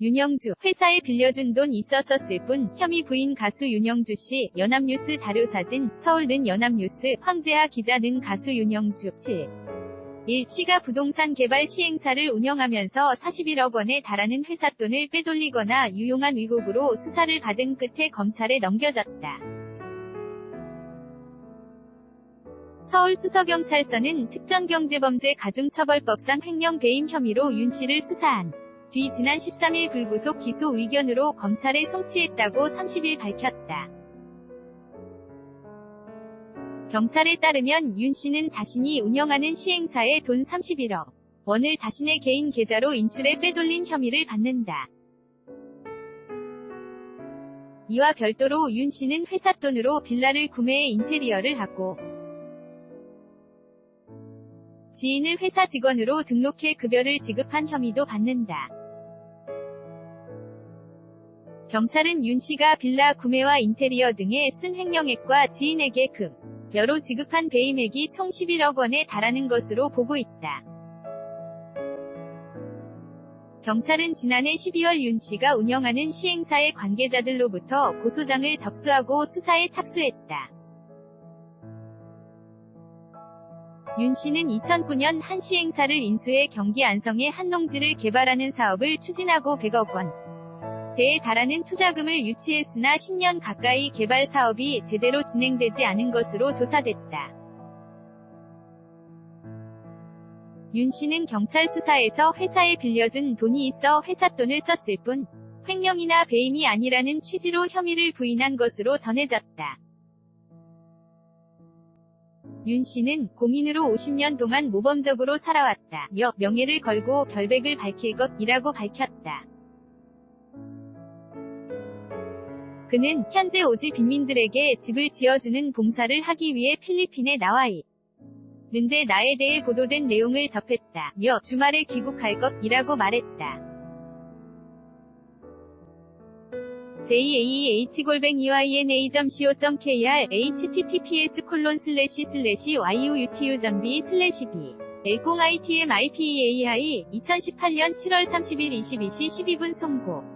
윤영주, 회사에 빌려준 돈 있었었을 뿐, 혐의 부인 가수 윤영주 씨, 연합뉴스 자료사진, 서울는 연합뉴스, 황재하 기자는 가수 윤영주, 7. 1. 시가 부동산 개발 시행사를 운영하면서 41억 원에 달하는 회사 돈을 빼돌리거나 유용한 의혹으로 수사를 받은 끝에 검찰에 넘겨졌다. 서울수서경찰서는 특정경제범죄 가중처벌법상 횡령 배임 혐의로 윤 씨를 수사한 뒤 지난 13일 불구속 기소 의견으로 검찰에 송치했다고 30일 밝혔다. 경찰에 따르면 윤 씨는 자신이 운영하는 시행사에 돈 31억 원을 자신의 개인 계좌로 인출해 빼돌린 혐의를 받는다. 이와 별도로 윤 씨는 회사 돈으로 빌라를 구매해 인테리어를 하고 지인을 회사 직원으로 등록해 급여를 지급한 혐의도 받는다. 경찰은 윤 씨가 빌라 구매와 인테리어 등에 쓴 횡령액과 지인에게 급, 여로 지급한 배임액이 총 11억 원에 달하는 것으로 보고 있다. 경찰은 지난해 12월 윤 씨가 운영하는 시행사의 관계자들로부터 고소장을 접수하고 수사에 착수했다. 윤 씨는 2009년 한 시행사를 인수해 경기 안성의 한 농지를 개발하는 사업을 추진하고 100억 원 대에 달하는 투자금을 유치했으나 10년 가까이 개발 사업이 제대로 진행되지 않은 것으로 조사됐다. 윤 씨는 경찰 수사에서 회사에 빌려준 돈이 있어 회사 돈을 썼을 뿐 횡령이나 배임이 아니라는 취지로 혐의를 부인한 것으로 전해졌다. 윤 씨는 공인으로 50년 동안 모범적으로 살아왔다. 며 명예를 걸고 결백을 밝힐 것이라고 밝혔다. 그는 현재 오지 빈민들에게 집을 지어주는 봉사를 하기 위해 필리핀에 나와 있는데 나에 대해 보도된 내용을 접했다. 며 주말에 귀국할 것이라고 말했다. jaeh골뱅이ina.co.kr https 콜론 슬래시 슬래시 yuutu.b 슬래시 b 10itm ipeai 2018년 7월 30일 22시 12분 송고